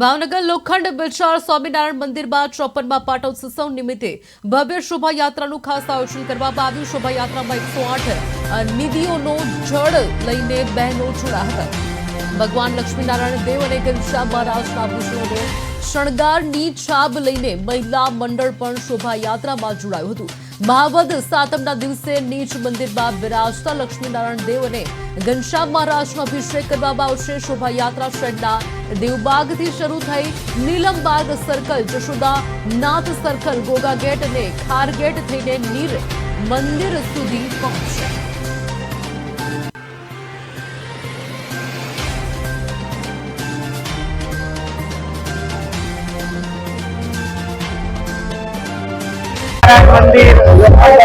ભાવનગર લોખંડ બિલચાર સ્વામિનારાયણ મંદિરમાં ચોપનમાં પાટોત્સવ નિમિત્તે ભવ્ય શોભાયાત્રાનું ખાસ આયોજન કરવામાં આવ્યું. શોભાયાત્રામાં એકસો આઠ નિધિઓનો જળ લઈને બહેનો જોડાયા હતા. ભગવાન લક્ષ્મીનારાયણ દેવ અને ઘનશ્યામ મહારાજના ભૂષણોનો શણગારની છાબ લઈને મહિલા મંડળ પણ શોભાયાત્રામાં જોડાયું હતું. મહાવદ સાતમના દિવસે નીચ મંદિરમાં બિરાજતા લક્ષ્મીનારાયણ દેવ અને ઘનશ્યામ મહારાજનો અભિષેક કરવામાં આવશે. શોભાયાત્રા શહેરના દેવબાગથી શરૂ થઈ Nilambag circle Jashoda Nath circle Ghogha gate અને ખાર ગેટ થઈને નીર મંદિર સુધી પહોંચશે મંદિર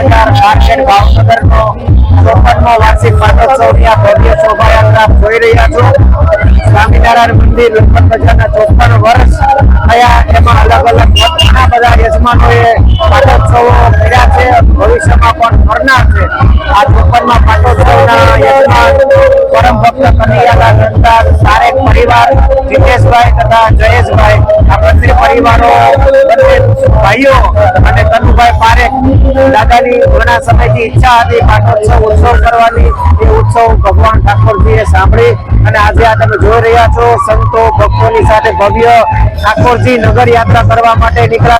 માર્કેટ ભાવનગરનો વાર્ષિક પાટોત્સવની ભવ્ય શોભાયાત્રા જોઈ રહ્યા છો. મંદિર લખન બજારના ચોપન વર્ષ થયા. એમાં અલગ અલગ ઘણા બધા યજમાનોએ પાટોત્સવો કર્યા છે. ભવિષ્યમાં પણ કરનાર છે. આ ચોપનમાં પાટોત્સવના યજમાન પરમ ભક્ત કનૈયાલાલ નંદા સારેક પરિવાર, જીતેશભાઈ તથા જયેશભાઈ. આ બંને પરિવારો, બંને ભાઈઓ અને કનુભાઈ પારેખ દાદાની ઘણા સમયથી ઈચ્છા હતી પાટોત્સવ ઉત્સવ કરવાની. ઉત્સવ ભગવાન ઠાકોરજીએ સાંભળી અને આજે આ તમે જોઈ રહ્યા છો સંતો ભક્તોની સાથે ભવ્ય ઠાકોરજી નગર યાત્રા કરવા માટે નીકળ્યા